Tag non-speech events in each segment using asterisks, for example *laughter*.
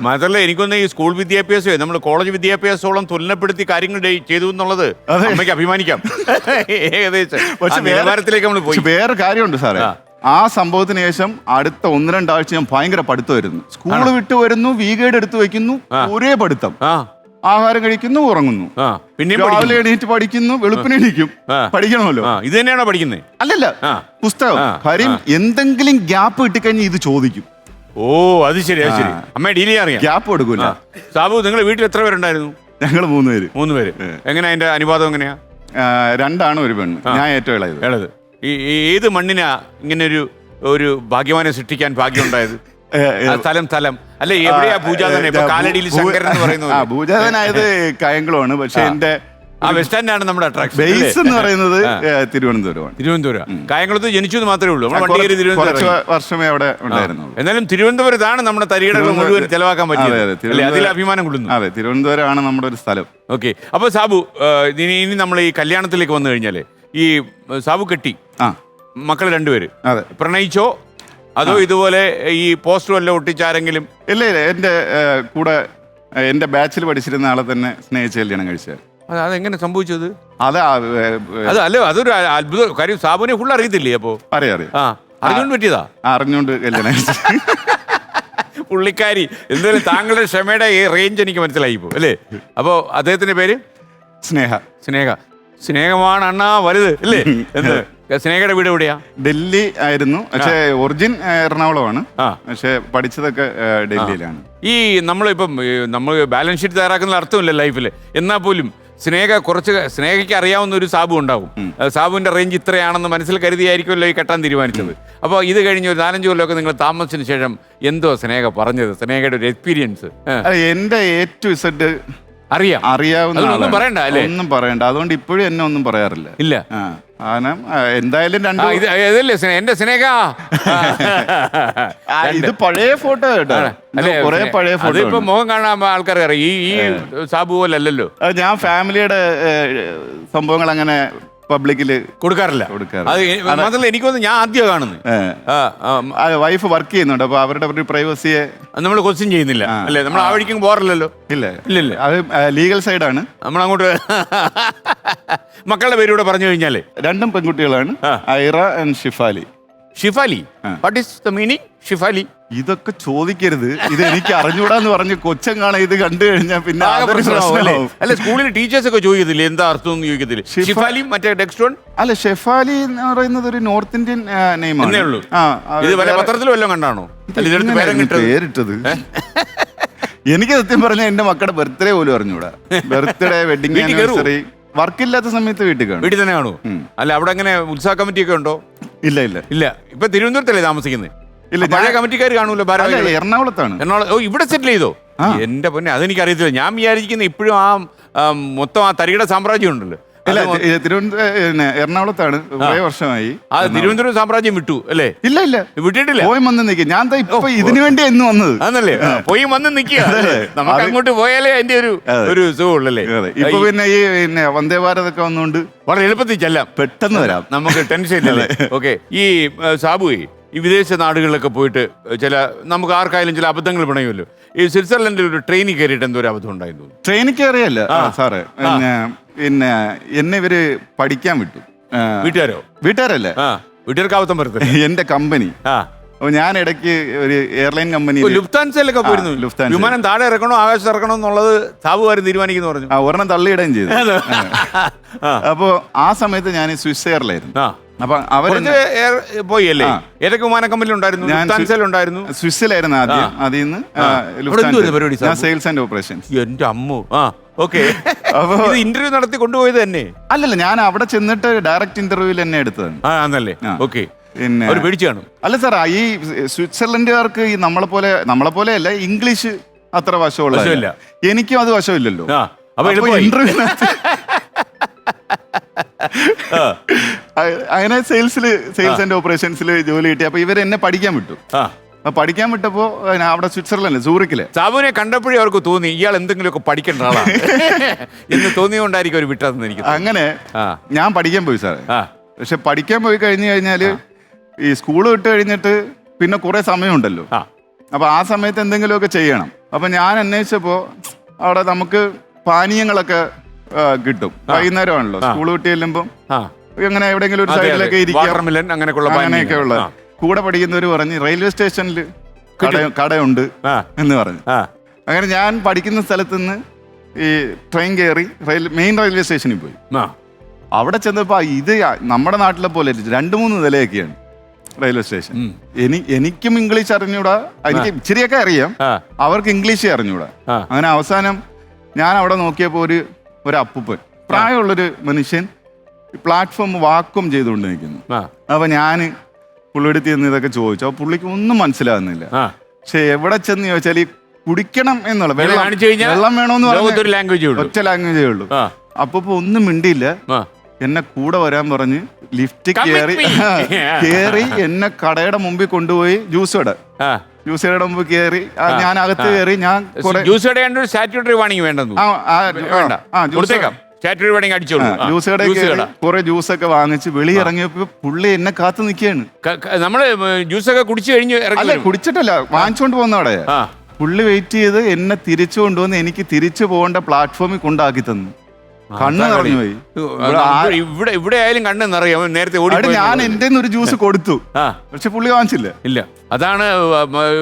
മാത്രമല്ല എനിക്കൊന്ന് ഈ സ്കൂൾ വിദ്യാഭ്യാസമേ നമ്മൾ കോളേജ് വിദ്യാഭ്യാസത്തോളം തുലനപ്പെടുത്തി കാര്യങ്ങൾ ചെയ്തു എന്നുള്ളത്. അമ്മയ്ക്ക് അഭിമാനിക്കാം. ഏകദേശം. *laughs* പക്ഷെ നിലവാരത്തിലേക്ക് നമ്മൾ പോയി. വേറെ കാര്യമുണ്ട് സാറേ. ആ. സംഭവത്തിന് ശേഷം അടുത്ത ഒന്ന് രണ്ടാഴ്ച ഞാൻ ഭയങ്കര പഠിത്തമായിരുന്നു. സ്കൂൾ വിട്ട് വരുന്നു വി ഗൈഡ് എടുത്ത് വെക്കുന്നു ഒരേ പഠിത്തം. ആഹാരം കഴിക്കുന്നു ഉറങ്ങുന്നു. പിന്നെ രാവിലെ. എണീറ്റ് പഠിക്കുന്നു വെളുപ്പിന് എണീക്കും. പഠിക്കണമല്ലോ. ഇത് തന്നെയാണോ പഠിക്കുന്നത് അല്ലല്ല. പുസ്തകം. കാര്യം എന്തെങ്കിലും ഗ്യാപ്പ് കിട്ടിക്കഴിഞ്ഞാൽ ഇത് ചോദിക്കും. ഓ അത് ശരി അത് ശരി. അമ്മയെ ഡീൽ ചെയ്യാൻ അറിയാം. ഗ്യാപ്പ് കൊടുക്കൂല. സാബു നിങ്ങൾ വീട്ടിൽ എത്ര പേരുണ്ടായിരുന്നു? ഞങ്ങൾ മൂന്ന് പേര്. മൂന്ന് പേര്. എങ്ങനെ അതിന്റെ അനുപാതം എങ്ങനെയാ? ആ, രണ്ടാണ് ഒരു പെണ്ണ്. ഞാൻ ഏറ്റവും ഇളയത്. ഏളത് ഈ ഈ ഏത് മണ്ണിനാ ഇങ്ങനെ ഒരു ഒരു ഭാഗ്യവാനെ സൃഷ്ടിക്കാൻ ഭാഗ്യം ഉണ്ടായത് ഏ, ഏ, ആ സ്ഥലം സ്ഥലം അല്ലെ എവിടെയാ പൂജാതനെ ഇപ്പൊ കാലടിയിൽ ഭൂ- ശങ്കരൻ എന്ന് പറയുന്നത് ആ പോലെ. ഭൂജാതനായത് കായംകുളമാണ്. പക്ഷെ എന്റെ ആ ബസ് സ്റ്റാൻഡാണ് നമ്മുടെ അട്രാക്ഷൻ ബേസ് എന്ന് പറയുന്നത് തിരുവനന്തപുരമാണ്. തിരുവനന്തപുരം. കായംകുളത്ത് ജനിച്ചു എന്ന് മാത്രമേ ഉള്ളൂ. നമ്മൾ വണ്ടി കയറി കുറച്ച് തിരുവനന്തപുരം വർഷമേ അവിടെ ഉണ്ടായിരുന്നുള്ളൂ. എന്നാലും തിരുവനന്തപുരത്താണ് നമ്മുടെ തരികടകൾ മുഴുവൻ ചെലവാക്കാൻ പറ്റിയത്. അതെ, അതെ, അല്ലേ? അതിൽ തിരുവനന്തപുരം- അഭിമാനം കൊള്ളുന്നു. അതെ തിരുവനന്തപുരമാണ് നമ്മുടെ ഒരു സ്ഥലം. ഓക്കെ. അപ്പൊ സാബു ഇനി ഇനി നമ്മൾ ഈ കല്യാണത്തിലേക്ക് വന്നു കഴിഞ്ഞാൽ ഈ സാബു കെട്ടി ആ. മക്കൾ രണ്ടുപേര്. അതെ. പ്രണയിച്ചോ? അതോ ഇതുപോലെ ഈ പോസ്റ്റർ വല്ല ഒട്ടിച്ചാരെങ്കിലും ഇല്ല ഇല്ല. എന്റെ ഏ, കൂടെ എന്റെ ബാച്ചിൽ പഠിച്ചിരുന്ന ആളെ തന്നെ സ്നേഹിച്ച് കല്യാണം കഴിച്ചത്. അത് അതെങ്ങനെ സംഭവിച്ചത്? അത് അത് അല്ല അതൊരു അത്ഭുത കാര്യം സാബുനെ ഫുൾ അറിയത്തില്ലേ അപ്പോ? അറിയാം അറിയാം. ആ പറ്റിയതാ? അറിഞ്ഞോണ്ട് കല്യാണം പുള്ളിക്കാരി എന്തായാലും താങ്കളുടെ ക്ഷമയുടെ ഈ റേഞ്ച് എനിക്ക് മനസ്സിലായി പോ അല്ലേ? അപ്പോ അദ്ദേഹത്തിന്റെ പേര്? സ്നേഹ. സ്നേഹ. സ്നേഹമാണ് അണ്ണാ വലുത് അല്ലേ? എന്ത്? സ്നേഹയുടെ വീട് എവിടെയാ? ഡൽഹി ആയിരുന്നു. പക്ഷേ ഒറിജിൻ എറണാകുളമാണ്. പക്ഷേ പഠിച്ചതൊക്കെ ഡൽഹിയിലാണ്. ഈ നമ്മളിപ്പം നമ്മൾ ബാലൻസ് ഷീറ്റ് തയ്യാറാക്കുന്ന അർത്ഥമില്ല ലൈഫിൽ എന്നാൽ പോലും സ്നേഹ കുറച്ച് സ്നേഹയ്ക്ക് അറിയാവുന്ന ഒരു സാബു ഉണ്ടാവും. സാബുവിന്റെ റേഞ്ച് ഇത്രയാണെന്ന് മനസ്സിൽ കരുതിയായിരിക്കുമല്ലോ ഈ കെട്ടാൻ തീരുമാനിച്ചത്? അപ്പോൾ ഇത് കഴിഞ്ഞ് ഒരു നാലഞ്ച് കൊല്ലമൊക്കെ നിങ്ങൾ താമസിച്ചതിന് ശേഷം എന്തോ സ്നേഹ പറഞ്ഞത്? സ്നേഹയുടെ ഒരു എക്സ്പീരിയൻസ് എന്റെ ഏറ്റവും അറിയാം. അറിയാവുന്ന ഒന്നും ആളാണ്. പറയണ്ട, അല്ലേ? ഒന്നും പറയണ്ട. അതുകൊണ്ട് ഇപ്പോഴും എന്നെ ഒന്നും പറയാറില്ല. ഇല്ല. ആ കാരണം ആ, എന്തായാലും ആ, രണ്ടു ഇത് ഇതല്ലേ സ്നേഹ എന്റെ സ്നേഹ? ആ, ഇത് പഴയ ഫോട്ടോ കേട്ടോ. അല്ലേ കുറെ പഴയ ഫോട്ടോ മുഖം കാണാൻ ആൾക്കാർ അറിയാം. ഈ ഈ സാബു പോലെ അല്ലല്ലോ ഞാൻ ഫാമിലിയുടെ ഏ, സംഭവങ്ങൾ അങ്ങനെ പബ്ലിക്കിൽ കൊടുക്കാറില്ല. കൊടുക്കാറില്ല. അത് എ- മാത്രമല്ല എനിക്കൊന്ന് ഞാൻ ആദ്യം കാണുന്നത്. വൈഫ് വർക്ക് ചെയ്യുന്നുണ്ട്. അപ്പൊ അവരുടെ ഒരു പ്രൈവസിയെ നമ്മൾ ക്വസ്റ്റ്യൻ ചെയ്യുന്നില്ല. അല്ലേ? നമ്മൾ ആ. വഴിക്കും പോറില്ലല്ലോ ഇല്ല. ഇല്ല ഇല്ല. അത് ലീഗൽ സൈഡാണ് നമ്മൾ അങ്ങോട്ട് *laughs* മക്കളുടെ പേരൂടെ പറഞ്ഞു കഴിഞ്ഞാൽ. രണ്ടും പെൺകുട്ടികളാണ്. Aira and Shifali. Shifali what is the meaning Shifali ഇതൊക്കെ ചോദിക്കരുത്. ഇത് എനിക്ക് അറിഞ്ഞൂടാന്ന് പറഞ്ഞ് കൊച്ചൻ കാണാൻ ഇത് കണ്ടു കഴിഞ്ഞാൽ പിന്നെ അതൊരു പ്രശ്നമാവും അല്ല? സ്കൂളിൽ ടീച്ചേഴ്സ് ഒക്കെ ചോദിക്കത്തില്ലേ? എന്താ അർത്ഥം എന്ന് ചോദിക്കത്തില്ലേ? ഷിഫ- ഷിഫാലി മറ്റേ ഡെക്സ്റ്റോൺ? അല്ല ഷെഫാലി എന്ന് പറയുന്നത് ഒരു നോർത്ത് ഇന്ത്യൻ നെയിം എന്നേ ഉള്ളൂ. ഇത് വല്ല പത്രത്തിൽ വല്ലതും കണ്ടാണോ? അല്ല ഇതെടുത്ത് പേരം പേരിട്ടത്. എനിക്ക് സത്യം പറഞ്ഞ എന്റെ മക്കളുടെ ബർത്ത്ഡേ പോലും അറിഞ്ഞൂടാ. ബർത്ത്ഡേ വെഡിങ് *laughs* വീട്ടിൽ കയറുവോ? ആനിവേഴ്സറി വർക്കില്ലാത്ത സമയത്ത് വീട്ടിൽ കാണും. വീട്ടിൽ തന്നെ കാണൂ അല്ല അവിടെ അങ്ങനെ ഉത്സാഹ കമ്മിറ്റി ഒക്കെ ഉണ്ടോ? ഇല്ല ഇല്ല. ഇല്ല. ഇപ്പൊ തിരുവനന്തപുരത്തല്ലേ താമസിക്കുന്നത് ഇല്ല, പഴയ ഞാൻ- കമ്മിറ്റിക്കാർ കാണൂല്ലോ അല്ല ഭാരവാഹികൾ എറണാകുളത്താണ്. എറണാകുളം ഓ ഇവിടെ സെറ്റിൽ ചെയ്തോ? ആ. എന്റെ പൊന്നെ അതെനിക്ക് അറിയത്തില്ല ഞാൻ വിചാരിക്കുന്ന ഇപ്പോഴും ആ ആ, മൊത്തം ആ തരികിട സാമ്രാജ്യം ഉണ്ടല്ലോ. ഇല്ല തിരുവനന്തപുരം എറണാകുളത്താണ്. കുറെ വർഷമായി. ആ തിരുവനന്തപുരം സാമ്രാജ്യം വിട്ടു അല്ലേ? ഇല്ല ഇല്ല. വിട്ടിട്ടില്ല. പോയി വന്ന് നിൽക്കുക ഞാൻ ഇപ്പൊ ഇതിനു വേണ്ടി എന്ന് വന്നത്. ആണല്ലേ? പോയി വന്ന് നിൽക്കുക നമുക്ക് അങ്ങോട്ട് പോയാലേ അതിന്റെ ഒരു ഒരു സുഖമുള്ളല്ലേ. ഇപ്പൊ പിന്നെ ഈ പിന്നെ വന്ദേ ഭാരത് ഒക്കെ വന്നുകൊണ്ട് വളരെ എളുപ്പത്തിൽ ചെല്ലാം. പെട്ടെന്ന് വരാം. നമുക്ക് ടെൻഷൻ ഇല്ല ഓക്കെ. ഈ സാബു ഈ വിദേശ നാടുകളിലൊക്കെ പോയിട്ട് ചില നമുക്ക് ആർക്കായാലും ചില അബദ്ധങ്ങൾ പിണയുമല്ലോ. ഈ സ്വിറ്റ്സർലൻഡിൽ ഒരു ട്രെയിനിൽ കയറിയിട്ട് എന്തോ ഒരു അബദ്ധം ഉണ്ടായിരുന്നു ട്രെയിനിൽ കയറിയല്ല സാറ്. പിന്നെ എന്നെ ഇവർ പഠിക്കാൻ വിട്ടു. ആ, വീട്ടുകാരോ? വീട്ടുകാരല്ലേ? ആ വീട്ടുകാർക്ക് വരത്തില്ല എന്റെ കമ്പനി. ആ. അപ്പൊ ഞാൻ ഇടയ്ക്ക് ഒരു എയർലൈൻ കമ്പനി ലുഫ്താൻസയിലൊക്കെ പോയിരുന്നു. ആ, വിമാനം താഴെ ഇറക്കണോ ആകാശത്ത് ഇറക്കണോ എന്നുള്ളത് സാബുകാരൻ തീരുമാനിക്കുന്നു പറഞ്ഞു. ആ ഒരെണ്ണം തള്ളിയിടുകയും ചെയ്തു. ആ. അപ്പോ ആ സമയത്ത് ഞാൻ സ്വിസ് എയറിലായിരുന്നു. ആ. അപ്പൊ അവർ എയർ പോയി അല്ലേ ആ. ഏതൊക്കെ വിമാന കമ്പനി ഉണ്ടായിരുന്നു? ഞാൻ ലുഫ്താൻസയിൽ ഉണ്ടായിരുന്നു. സ്വിസ്സിലായിരുന്നു ആദ്യം. അതിൽ നിന്ന് ആ, അവിടെ എന്തുവായിരുന്നു പരിപാടി, ഞാൻ സാബു? Sales and operations. എന്റെ അമ്മു. ആ. ഓക്കെ. ഇന്റർവ്യൂ നടത്തി കൊണ്ടുപോയത് തന്നെ. അല്ലല്ല ഞാൻ അവിടെ ചെന്നിട്ട് ഡയറക്റ്റ് ഇന്റർവ്യൂവിൽ എന്നെ എടുത്തതാണ് ആ ആന്നല്ലേ? ആ. ഓക്കെ. പിന്നെ അവർ പേടിച്ചു കാണും. അല്ല സാർ ഈ സ്വിറ്റ്സർലൻഡുകാർക്ക് ഈ നമ്മളെ പോലെ നമ്മളെ പോലെ അല്ല ഇംഗ്ലീഷ് അത്ര വശമുള്ള. എനിക്കും അത് വശമില്ലല്ലോ. ഇന്റർവ്യൂ *laughs* അങ്ങനെ സെയിൽസിൽ സെയിൽസ് ആൻഡ് ഓപ്പറേഷൻസിൽ ജോലി കിട്ടി. അപ്പൊ ഇവരെന്നെ പഠിക്കാൻ വിട്ടു. അപ്പൊ പഠിക്കാൻ വിട്ടപ്പോ ഞാൻ അവിടെ സ്വിറ്റ്സർലൻഡ് സൂറിക്കിൽ. സാബുവിനെ കണ്ടപ്പോഴേ അവർക്ക് തോന്നി ഇയാൾ എന്തെങ്കിലുമൊക്കെ പഠിക്കേണ്ട ആളാണ് *laughs* എന്ന് തോന്നിയോണ്ടായിരിക്കും അവർ വിട്ടതെന്ന് എനിക്ക് അങ്ങനെ ഞാൻ പഠിക്കാൻ പോയി സാറേ. പക്ഷെ പഠിക്കാൻ പോയി കഴിഞ്ഞു കഴിഞ്ഞാൽ ഈ സ്കൂൾ വിട്ട് കഴിഞ്ഞിട്ട് പിന്നെ കുറെ സമയമുണ്ടല്ലോ. അപ്പൊ ആ സമയത്ത് എന്തെങ്കിലുമൊക്കെ ചെയ്യണം. അപ്പൊ ഞാൻ അന്വേഷിച്ചപ്പോ അവിടെ നമുക്ക് പാനീയങ്ങളൊക്കെ കിട്ടും. വൈകുന്നേരമാണല്ലോ. സ്കൂൾ വിട്ട് ചെല്ലുമ്പോൾ ആ. അങ്ങനെ എവിടെയെങ്കിലും ഒരു. സൈഡിലൊക്കെ ഇരിക്കാം. അങ്ങനെയൊക്കെ പാനീയങ്ങൾ. കൂടെ പഠിക്കുന്നവർ പറഞ്ഞ് റെയിൽവേ സ്റ്റേഷനിൽ കട കടയുണ്ട് എന്ന് പറഞ്ഞു. അങ്ങനെ ഞാൻ പഠിക്കുന്ന സ്ഥലത്ത് നിന്ന് ഈ ട്രെയിൻ കയറി റെയിൽ മെയിൻ റെയിൽവേ സ്റ്റേഷനിൽ പോയി. അവിടെ ചെന്നപ്പോ ഇത് നമ്മുടെ നാട്ടിലെ പോലെ. രണ്ട് മൂന്ന് നിലയൊക്കെയാണ് റെയിൽവേ സ്റ്റേഷൻ. എനി എനിക്കും ഇംഗ്ലീഷ് അറിഞ്ഞൂടാ. എനിക്ക് ഇച്ചിരിയൊക്കെ അറിയാം. അവർക്ക് ഇംഗ്ലീഷ് അറിഞ്ഞൂടാ. അങ്ങനെ അവസാനം ഞാൻ അവിടെ നോക്കിയപ്പോൾ ഒരു ഒരു അപ്പൂപ്പൻ. പ്രായമുള്ളൊരു മനുഷ്യൻ പ്ലാറ്റ്ഫോം വാക്വം ചെയ്തുകൊണ്ട് നിൽക്കുന്നു അപ്പൊ ഞാൻ പുള്ളിയെടുത്ത് ചെന്ന് ഇതൊക്കെ ചോദിച്ചു. അപ്പൊ പുള്ളിക്ക് ഒന്നും മനസ്സിലാകുന്നില്ല. ആ. പക്ഷെ എവിടെ ചെന്ന് ചോദിച്ചാൽ ഈ കുടിക്കണം എന്നുള്ള വെള്ളം കാണിച്ചു കഴിഞ്ഞാൽ വെള്ളം വേണമെന്ന് പറഞ്ഞ ലാംഗ്വേജ് ഉള്ളൂ. ഒറ്റ ലാംഗ്വേജേ ഉള്ളൂ. ആ. അപ്പൊ ഇപ്പൊ ഒന്നും മിണ്ടിയില്ല. ആ. എന്നെ കൂടെ വരാൻ പറഞ്ഞ് ലിഫ്റ്റ് Come with കയറി me. *laughs* കയറി എന്നെ കടയുടെ മുമ്പിൽ കൊണ്ടുപോയി ജ്യൂസ് കട ആ. ജ്യൂസ് കടയുടെ മുമ്പ് കയറി ആ, ഞാൻ അകത്ത് കയറി ഞാൻ കുറെ ജ്യൂസ് കടയാണ്ട് ഒരു സ്റ്റാറ്റ്യൂട്ടറി വാണിംഗ് വേണ്ടെന്നു ആ, ആ, ആ, ജ്യൂസ് കൊടുത്തേക്കാം. സ്റ്റാറ്റ്യൂട്ടറി വെഡിങ് അടിച്ചോളൂ. ആ, ജ്യൂസ് കടയിൽ ജ്യൂസ് കുറെ ജ്യൂസ് ഒക്കെ വാങ്ങിച്ച് വെളി ഇറങ്ങിയപ്പോ പുള്ളി എന്നെ കാത്തു നിൽക്കുകയാണ് ക- ക- നമ്മൾ ജ്യൂസ് ഒക്കെ കുടിച്ചു കഴിഞ്ഞു ഇറങ്ങി അല്ല വരും. കുടിച്ചിട്ടല്ല വാങ്ങിച്ചോണ്ട് പോകുന്ന അവിടെ. ആ. പുള്ളി വെയിറ്റ് ചെയ്ത് എന്നെ തിരിച്ചു കൊണ്ടുവന്ന് എനിക്ക് തിരിച്ചു പോകേണ്ട പ്ലാറ്റ്ഫോമിൽ കൊണ്ടാക്കി തന്നു. കണ്ണ് നിറഞ്ഞു പോയി. അത് നമുക്ക് ഇവിടെ ഇവിടെ ആയാലും കണ്ണ് നിറയാം. നേരത്തെ ഓടി അവിടെ ഞാൻ എന്റെ ഒരു ജ്യൂസ് കൊടുത്തു. ആ. പക്ഷെ പുള്ളി വാങ്ങിച്ചില്ല. ഇല്ല. അതാണ്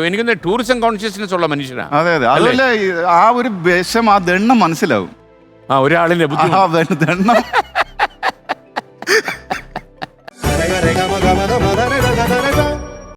എനിക്കൊന്ന് ടൂറിസം കോൺഷ്യസ്നെസ് ഉള്ള മനുഷ്യനാ. അതെ അതെ. അതുപോലെ ഈ ആ ഒരു വിഷം ആ ദണ്ണം മനസ്സിലാവും. ആ ഒരാളിന്റെ ആ ബുദ്ധിമുട്ട്.